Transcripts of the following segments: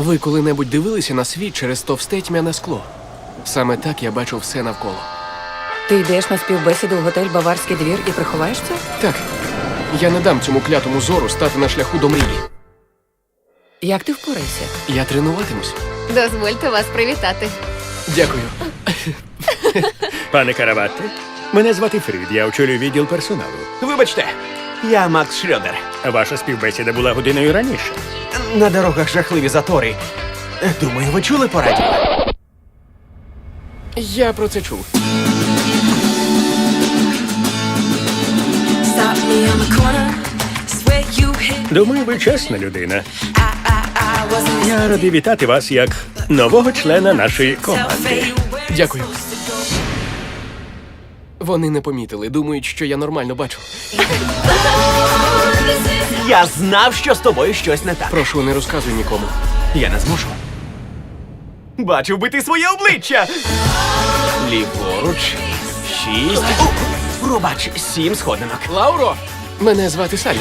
Ви коли-небудь дивилися на світ через товсте тьмяне скло? Саме так я бачу все навколо. Ти йдеш на співбесіду в готель Баварський двір і приховаєшся? Так, я не дам цьому клятому зору стати на шляху до мрії. Як ти впорайся? Я тренуватимусь. Дозвольте вас привітати. Дякую. Пане Караватте, мене звати Фрід, я очолюю відділ персоналу. Вибачте, я Макс Шрёдер. Ваша співбесіда була годиною раніше. На дорогах жахливі затори. Думаю, ви чули по радіо? Я про це чув. Думаю, ви чесна людина. Я радий вітати вас як нового члена нашої команди. Дякую. Вони не помітили, думають, що я нормально бачу. Я знав, що з тобою щось не так. Прошу, не розказуй нікому. Я не зможу. Бачив би ти своє обличчя. Ліворуч. Шість. О, пробач, сім сходинок. Лауро! Мене звати Салі.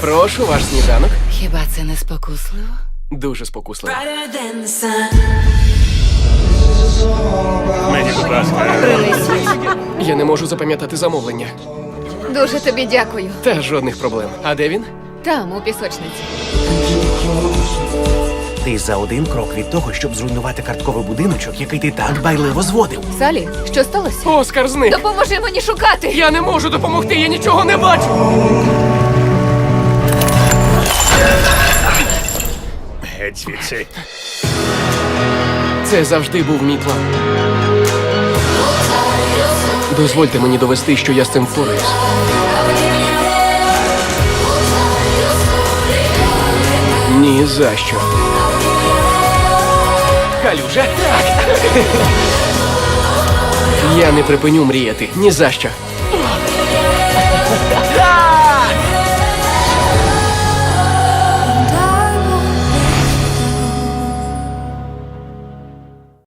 Прошу, ваш сніданок. Хіба це не спокусливо? Дуже спокусливо. Мені, будь ласка, Я не можу запам'ятати замовлення. Дуже тобі дякую. Та жодних проблем. А де він? Там, у пісочниці. Ти за один крок від того, щоб зруйнувати картковий будиночок, який ти так байливо зводив. Салі, що сталося? Оскар зник! Допоможи мені шукати! Я не можу допомогти, я нічого не бачу! геть звідси. Це завжди був мій план. Дозвольте мені довести, що я з цим впораюсь. Ні за що. Калюже? Я не припиню мріяти. Ні за що.